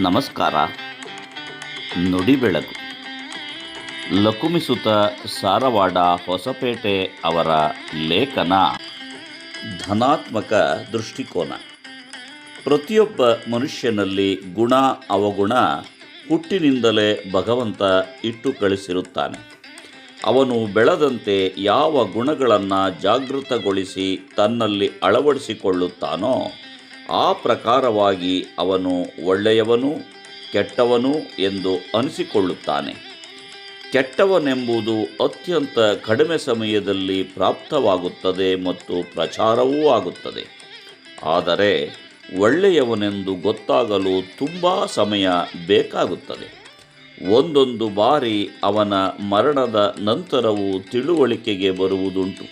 ನಮಸ್ಕಾರ. ನುಡಿ ಬೆಳಕು ಲಕುಮಿಸುತ ಸಾರವಾಡ ಹೊಸಪೇಟೆ ಅವರ ಲೇಖನ ಧನಾತ್ಮಕ ದೃಷ್ಟಿಕೋನ. ಪ್ರತಿಯೊಬ್ಬ ಮನುಷ್ಯನಲ್ಲಿ ಗುಣ, ಅವಗುಣ ಹುಟ್ಟಿನಿಂದಲೇ ಭಗವಂತ ಇಟ್ಟು ಕಳಿಸಿರುತ್ತಾನೆ. ಅವನು ಬೆಳೆದಂತೆ ಯಾವ ಗುಣಗಳನ್ನು ಜಾಗೃತಗೊಳಿಸಿ ತನ್ನಲ್ಲಿ ಅಳವಡಿಸಿಕೊಳ್ಳುತ್ತಾನೋ ಆ ಪ್ರಕಾರವಾಗಿ ಅವನು ಒಳ್ಳೆಯವನು, ಕೆಟ್ಟವನು ಎಂದು ಅನಿಸಿಕೊಳ್ಳುತ್ತಾನೆ. ಕೆಟ್ಟವನೆಂಬುದು ಅತ್ಯಂತ ಕಡಿಮೆ ಸಮಯದಲ್ಲಿ ಪ್ರಾಪ್ತವಾಗುತ್ತದೆ ಮತ್ತು ಪ್ರಚಾರವೂ ಆಗುತ್ತದೆ. ಆದರೆ ಒಳ್ಳೆಯವನೆಂದು ಗೊತ್ತಾಗಲು ತುಂಬ ಸಮಯ ಬೇಕಾಗುತ್ತದೆ. ಒಂದೊಂದು ಬಾರಿ ಅವನ ಮರಣದ ನಂತರವೂ ತಿಳುವಳಿಕೆಗೆ ಬರುವುದುಂಟು.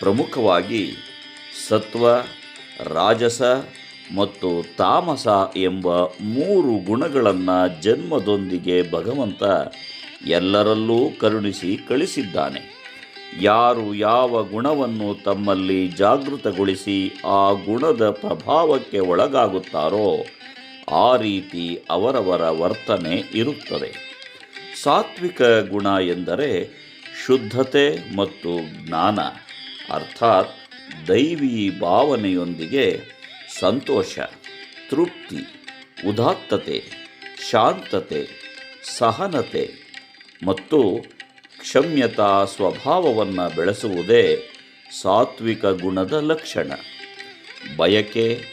ಪ್ರಮುಖವಾಗಿ ಸತ್ವ ರಾಜಸ ಮತ್ತು ತಾಮಸ ಎಂಬ ಮೂರು ಗುಣಗಳನ್ನು ಜನ್ಮದೊಂದಿಗೆ ಭಗವಂತ ಎಲ್ಲರಲ್ಲೂ ಕರುಣಿಸಿ ಕಳಿಸಿದ್ದಾನೆ. ಯಾರು ಯಾವ ಗುಣವನ್ನು ತಮ್ಮಲ್ಲಿ ಜಾಗೃತಗೊಳಿಸಿ ಆ ಗುಣದ ಪ್ರಭಾವಕ್ಕೆ ಒಳಗಾಗುತ್ತಾರೋ ಆ ರೀತಿ ಅವರವರ ವರ್ತನೆ ಇರುತ್ತದೆ. ಸಾತ್ವಿಕ ಗುಣ ಎಂದರೆ ಶುದ್ಧತೆ ಮತ್ತು ಜ್ಞಾನ. ಅರ್ಥಾತ್ ದೈವಿ ಭಾವನೆಯೊಂದಿಗೆ ಸಂತೋಷ, ತೃಪ್ತಿ, ಉದಾತ್ತತೆ, ಶಾಂತತೆ, ಸಹನತೆ ಮತ್ತು ಕ್ಷಮ್ಯತಾ ಸ್ವಭಾವವನ್ನು ಬೆಳೆಸುವುದೇ ಸಾತ್ವಿಕ ಗುಣದ ಲಕ್ಷಣ. ಬಯಕೆ,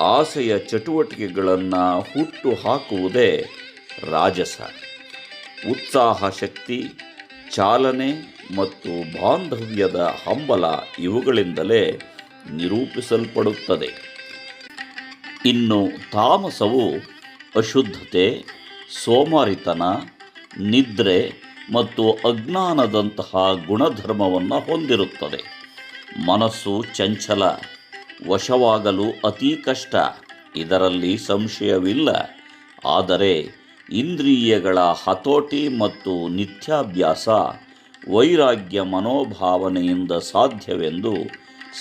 ಆಸೆಯ ಚಟುವಟಿಕೆಗಳನ್ನು ಹುಟ್ಟು ಹಾಕುವುದೇ ರಾಜಸ. ಉತ್ಸಾಹ ಶಕ್ತಿ, ಚಾಲನೆ ಮತ್ತು ಬಾಂಧವ್ಯದ ಹಂಬಲ ಇವುಗಳಿಂದಲೇ ನಿರೂಪಿಸಲ್ಪಡುತ್ತದೆ. ಇನ್ನು ತಾಮಸವು ಅಶುದ್ಧತೆ, ಸೋಮಾರಿತನ, ನಿದ್ರೆ ಮತ್ತು ಅಜ್ಞಾನದಂತಹ ಗುಣಧರ್ಮವನ್ನು ಹೊಂದಿರುತ್ತದೆ. ಮನಸ್ಸು ಚಂಚಲ, ವಶವಾಗಲು ಅತಿ ಕಷ್ಟ, ಇದರಲ್ಲಿ ಸಂಶಯವಿಲ್ಲ. ಆದರೆ ಇಂದ್ರಿಯಗಳ ಹತೋಟಿ ಮತ್ತು ನಿತ್ಯಾಭ್ಯಾಸ ವೈರಾಗ್ಯ ಮನೋಭಾವನೆಯಿಂದ ಸಾಧ್ಯವೆಂದು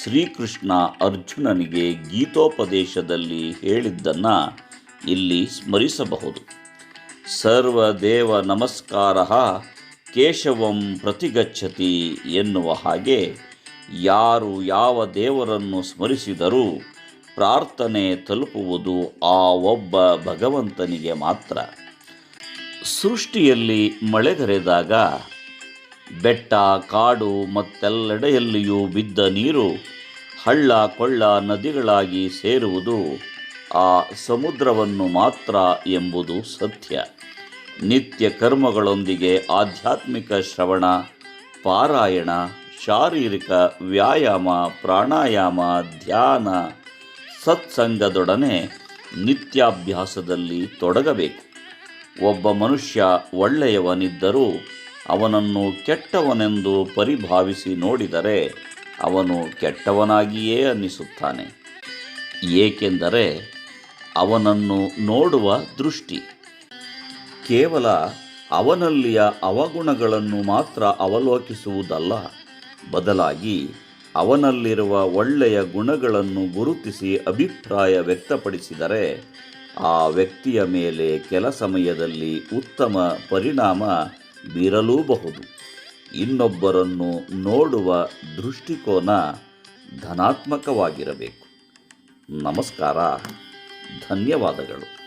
ಶ್ರೀಕೃಷ್ಣ ಅರ್ಜುನನಿಗೆ ಗೀತೋಪದೇಶದಲ್ಲಿ ಹೇಳಿದ್ದನ್ನು ಇಲ್ಲಿ ಸ್ಮರಿಸಬಹುದು. ಸರ್ವದೇವ ನಮಸ್ಕಾರ, ಕೇಶವಂ ಪ್ರತಿಗಚ್ಚತಿ ಎನ್ನುವ ಹಾಗೆ ಯಾರು ಯಾವ ದೇವರನ್ನು ಸ್ಮರಿಸಿದರೂ ಪ್ರಾರ್ಥನೆ ತಲುಪುವುದು ಆ ಒಬ್ಬ ಭಗವಂತನಿಗೆ ಮಾತ್ರ. ಸೃಷ್ಟಿಯಲ್ಲಿ ಮಳೆಗರೆದಾಗ ಬೆಟ್ಟ, ಕಾಡು ಮತ್ತೆಲ್ಲೆಡೆಯಲ್ಲಿಯೂ ಬಿದ್ದ ನೀರು ಹಳ್ಳ ಕೊಳ್ಳ ನದಿಗಳಾಗಿ ಸೇರುವುದು ಆ ಸಮುದ್ರವನ್ನು ಮಾತ್ರ ಎಂಬುದು ಸತ್ಯ. ನಿತ್ಯ ಕರ್ಮಗಳೊಂದಿಗೆ ಆಧ್ಯಾತ್ಮಿಕ ಶ್ರವಣ, ಪಾರಾಯಣ, ಶಾರೀರಿಕ ವ್ಯಾಯಾಮ, ಪ್ರಾಣಾಯಾಮ, ಧ್ಯಾನ ಸತ್ಸಂಗದೊಡನೆ ನಿತ್ಯಾಭ್ಯಾಸದಲ್ಲಿ ತೊಡಗಬೇಕು. ಒಬ್ಬ ಮನುಷ್ಯ ಒಳ್ಳೆಯವನಿದ್ದರೂ ಅವನನ್ನು ಕೆಟ್ಟವನೆಂದು ಪರಿಭಾವಿಸಿ ನೋಡಿದರೆ ಅವನು ಕೆಟ್ಟವನಾಗಿಯೇ ಅನ್ನಿಸುತ್ತಾನೆ. ಏಕೆಂದರೆ ಅವನನ್ನು ನೋಡುವ ದೃಷ್ಟಿ. ಕೇವಲ ಅವನಲ್ಲಿಯ ಅವಗುಣಗಳನ್ನು ಮಾತ್ರ ಅವಲೋಕಿಸುವುದಲ್ಲ, ಬದಲಾಗಿ ಅವನಲ್ಲಿರುವ ಒಳ್ಳೆಯ ಗುಣಗಳನ್ನು ಗುರುತಿಸಿ ಅಭಿಪ್ರಾಯ ವ್ಯಕ್ತಪಡಿಸಿದರೆ ಆ ವ್ಯಕ್ತಿಯ ಮೇಲೆ ಕೆಲ ಸಮಯದಲ್ಲಿ ಉತ್ತಮ ಪರಿಣಾಮ ಬೀರಲೂಬಹುದು ಇನ್ನೊಬ್ಬರನ್ನು ನೋಡುವ ದೃಷ್ಟಿಕೋನ ಧನಾತ್ಮಕವಾಗಿರಬೇಕು. ನಮಸ್ಕಾರ. ಧನ್ಯವಾದಗಳು.